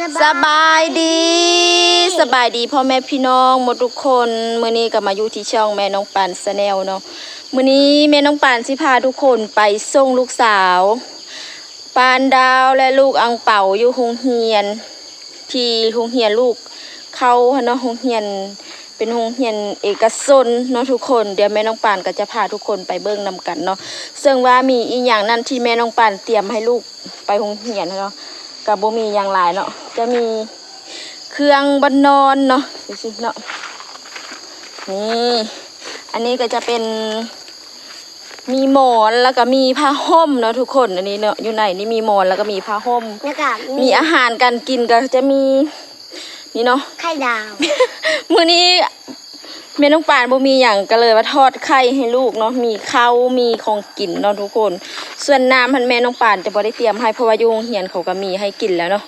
สบายดี สบายดีพ่อแม่พี่น้องหมดทุกคนมื้อนี้ก็มาอยู่ที่ช่องแม่น้องปานสแนลเนาะมื้อนี้แม่น้องปานสิพาทุกคนไปส่งลูกสาว ปานดาวและลูกอังเป่าอยู่โรงเรียน ที่โรงเรียนลูกเขาเนาะโรงเรียนเป็นโรงเรียนเอกชนเนาะทุกคนเดี๋ยวแม่น้องปานก็จะพาทุกคนไปเบิ่งนำกันเนาะซึ่งว่ามีอีกอย่างนั้นที่แม่น้องปานเตรียมให้ลูกไปโรงเรียนเนาะ กับบ่มีอย่างหลายเนาะจะมีเครื่องบรรนอนเนาะดูสิเนาะนี่อันนี้ก็จะเป็นมีหมอนแล้วก็มีผ้าห่มเนาะทุกคนอันนี้เนาะอยู่ในนี่มีหมอนแล้วก็มีผ้าห่มแล้วก็มีอาหารการกินก็จะมีนี่เนาะไข่ดาว มื้อนี้ แม่น้องปานบ่มีอย่างก็เลยว่าทอดไข่ให้ลูกเนาะมีข้าวมีของกินเนาะทุกคน ส่วนน้ำพันแม่น้องปานจะบ่ได้เตรียมให้เพราะว่าอยู่โรงเรียนเขาก็มีให้กินแล้วเนาะ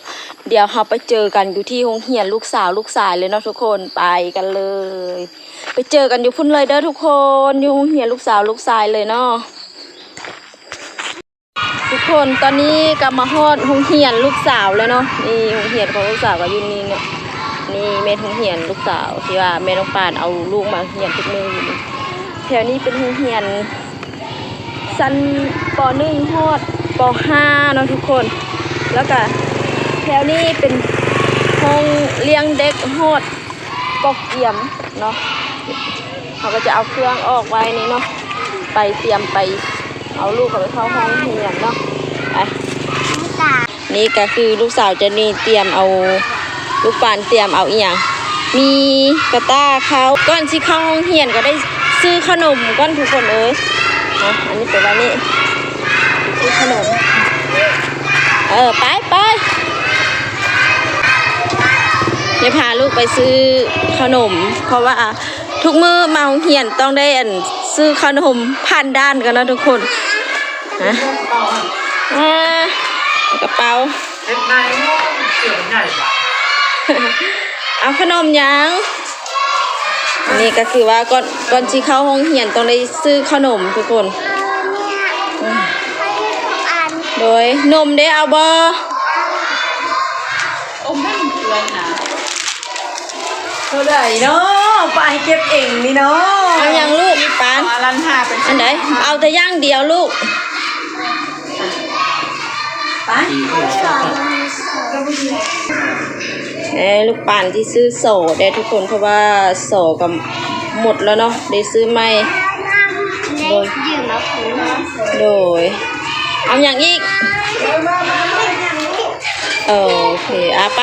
เดี๋ยวเราไปเจอกันอยู่ที่โรงเรียนลูกสาวลูกชายเลยเนาะทุกคนไปกันเลย ไปเจอกันอยู่พุ่นเลยเด้อทุกคนอยู่โรงเรียนลูกสาวลูกชายเลยเนาะทุกคนตอนนี้ก็มาฮอดโรงเรียนลูกสาวแล้วเนาะนี่โรงเรียนของลูกสาวก็อยู่นี่เนาะ นี่แม่ทุ่งเหียนลูกสาวที่ว่าแม่น้องปานเอาลูกมาเหียนทุกมืออยู่นี่แถวนี้เป็นทุ่งเหียนชั้นปหนึ่งฮอดปห้าเนาะทุกคน แล้วก็แถวนี้เป็นห้องเลี้ยงเด็กฮอดปอกเกี่ยมเนาะเขาก็จะเอาเครื่องออกไว้นี่เนาะไปเตรียมไปเอาลูกเขาไปเข้าห้องเหียนเนาะไปนี่ก็คือลูกสาวจะนี่เตรียมเอา ลูกปานเตรียมเอาอีหยังมีกระต้าเขาก้อนที่เข้าห้องเฮียนก็ได้ซื้อขนมก้อนทุกคนเอ้ยอันนี้เป็นว่านี่ซื้อขนม เออไปไปเดี๋ยวพาลูกไปซื้อขนม เพราะว่าทุกมือมาเฮียนต้องได้อันซื้อขนมผ่านด้านกันนะทุกคนนะอ่ากระเป๋าเล็กในเสือใหญ่ปะ เอาขนมยังนนี้ก็คือว่าก่อนก่อนที่เข้าห้องเรียนต้องได้ซื้อขนมทุกคน โดยนมได้เอาบอโอ้แม่มันเกลือนะเท่าไหร่เนาะไปเก็บเองนี่เนาะเอายังลูกปานอันห้าเป็นอันไหนเอาแต่ย่างเดียวลูกไปเอ้ ลูกปานที่ซื้อโสได้ทุกคนเพราะว่าโสกับหมดแล้วเนาะได้ซื้อใหม่ได้ยืมมาถูเนาะโดยเอาอย่างอีกเออโอเคอะไป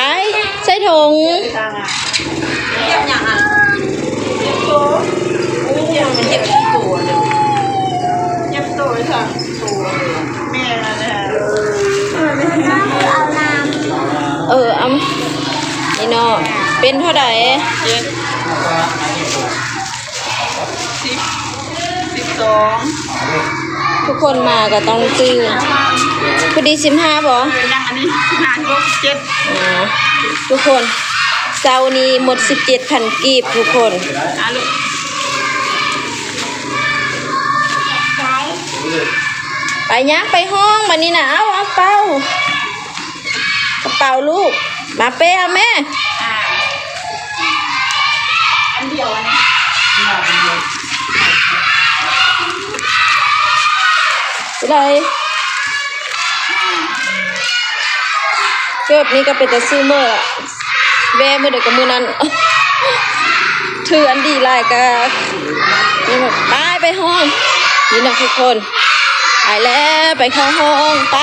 ใส่ถุงทางอะเก็บอย่างอะเก็บตัวโอ้ยมันเก็บที่ตัวเลยเก็บตัวทางตัวแม่นั่นแหละ เอาน้ เออเอานี่เนาะเป็นเท่าไหร่ เจ็ดสิบสิบสองทุกคนมาก็ต้องซื้อพอดีสิบห้าบอยังอันนี้นานก็เจ็ดอ่าทุกคนเซาร์นี้หมดสิบเจ็ดพันกีบทุกคนอะลูกำใช้ไปยังไปห้องมานี่นะเอาเอาเป้ากระเป๋าลูก มาเป้เอาแม่ อ่าอันเดียวอันนี้ ไป เลยเกิบนี้ก็เป็นแต่ซื้อเมื่อแม่เมื่อเด็กกับมือนั้นถืออันดีหลายก็นี่แบบไปไปห้องนี่นะทุกคนไปแล้วไปเข้าห้องไป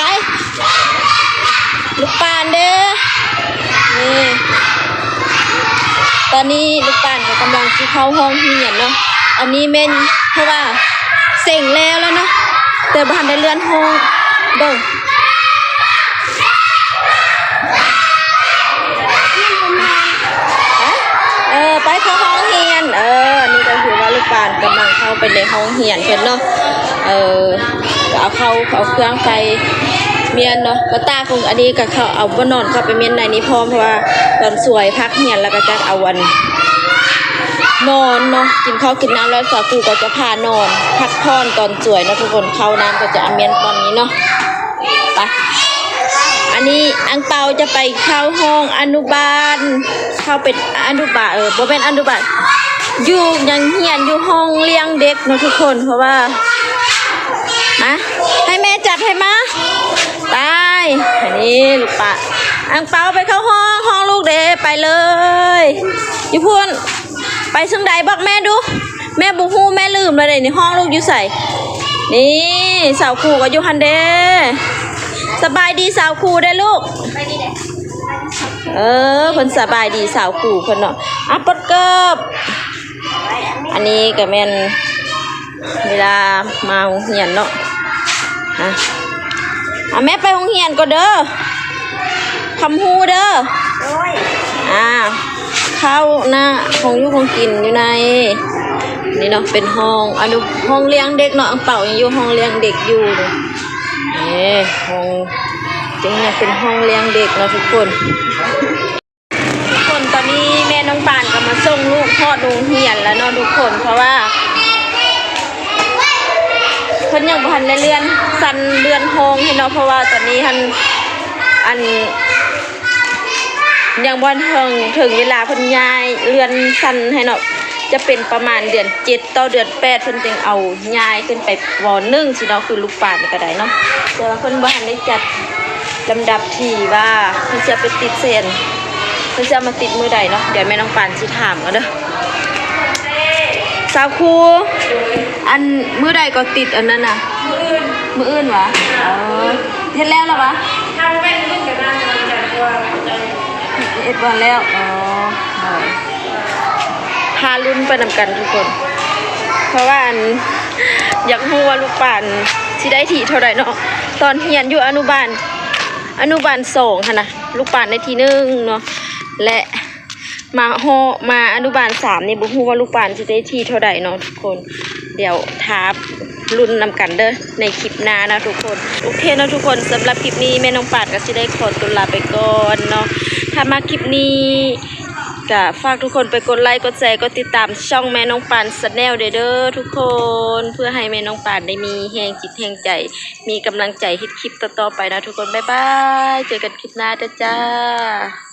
ลูกปานเด้อนี่ตอนนี้ลูกปานก็กำลังที่เข้าห้องเรียนเนาะอันนี้เม่นเพราะว่าเส็งแล้วแล้วเนาะ แต่บ้านได้เลื่อนห้องเบิ่งเออไปเข้าห้องเรียน เออ นี่ก็คือว่าลูกปานกำลังเข้าไปในห้องเรียนเพิ่นเนาะ เออก็เอาเข้าเอาเครื่องไปเมียนเนาะก็ตาคงอันนี้ก็เขาเอาบ่นอนเข้าไปเมียนในนี้พร้อมเพราะว่าตอนสวยพักเรียนแล้วก็จะเอาวัน นอนเนาะกินข้าวกินน้ำแล้วสากูก็จะพานอน พักผ่อนตอนสวยนะทุกคนเข้าน้ำก็จะอาเมียนตอนนี้เนาะไปอันนี้อังเปาจะไปเข้าห้องอนุบาล เข้าเป็นอนุบาลเออบ่เป็นอนุบาลอยู่ยังเฮียนอยู่ห้องเลี้ยงเด็กนะทุกคนเพราะว่าอะให้แม่จัดให้มาไปอันนี้ลูกปะอังเปาไปเข้าห้องห้องลูกเด้ไปเลยอยู่พูน ไปซึ่งใดบอกแม่ดู แม่บุฮูแม่ลืมเลยเด้ในห้องลูกอยู่ใส่ นี่สาวครูกับยูฮันเดสบายดีสาวครูได้อลูกไปดีเด็กเออเพิ่นสบายดีสาวครูเพิ่นเนาะอะปดเกิบอันนี้ก็แม่นเวลามาโรงเรียนเนาะฮะอะแม่ไปโรงเรียนก็เด้อคำฮูเด้อโอ้ยอ่าเข้าหน้าของอยู่ของกินอยู่ในนี่เนาะเป็นห้องอนุห้องเลี้ยงเด็กเนาะอังเป่ายังอยู่ห้องเลี้ยงเด็กอยู่เนี่ห้องจริงเนี่ยเป็นห้องเลี้ยงเด็กเนาะทุกคนทุกคนตอนนี้แม่น้องปานก็มาส่งลูกพ่อดงเหียนแล้วเนาะทุกคนเพราะว่าเพิ่นยังบ่ทันได้เลื่อนสันเลื่อนห้องให้เนาะเพราะว่าตอนนี้ทันอัน ยังบ่ถึงถึงเวลาเพิ่นย้ายเรือนสั้นให้เนาะจะเป็นประมาณเดือนเจ็ดต่อเดือนแปดเพิ่นจึงเอาย้ายขึ้นไปวหนึ่งสิเนาะคือลูกป่านก็ได้เนาะแต่ว่าเพิ่นบ่ทันได้จัดลำดับที่ว่าเพิ่นจะไปติดเซนเพิ่นจะมาติดมือใดเนาะเดี๋ยวแม่น้องปานสิถามกันเด้อสาวครูอันมือใดก็ติดอันนั้นน่ะมืออื่นมืออื่นวะเออเฮ็ดแล้วหรอวะถ้าเป็นลูกกันน่าจะมีแต่ตัวใจ เอ็ดวันแล้ว อ๋อพารุ่นไปนำกันทุกคน เพราะว่าอันอยากรู้ว่าลูกป่านที่ได้ทีเท่าไหร่เนาะ ตอนเฮียนอยู่อนุบาล อนุบาลสองค่ะนะลูกป่านในทีหนึ่งเนาะ และมาโฮมาอนุบาลสามนี่บุฮูว่าลูกป่านจะได้ทีเท่าไหร่เนาะทุกคน เดี๋ยวท้า รุ่นนำกันเด้อในคลิปหน้านะทุกคน โอเคเนาะทุกคนสำหรับคลิปนี้แม่น้องป่านก็จะได้ขอตัวลาไปก่อนเนาะถ้ามาคลิปนี้ก็ฝากทุกคนไปกดไลค์กดแชร์กดติดตามช่องแม่น้องปานสแนลเด้อเด้อทุกคน เพื่อให้แม่น้องปานได้มีแหงจิตแหงใจ มีกำลังใจฮิตคลิปต่อๆไปนะทุกคน บ๊ายบาย เจอกันคลิปหน้าจ้าจ้า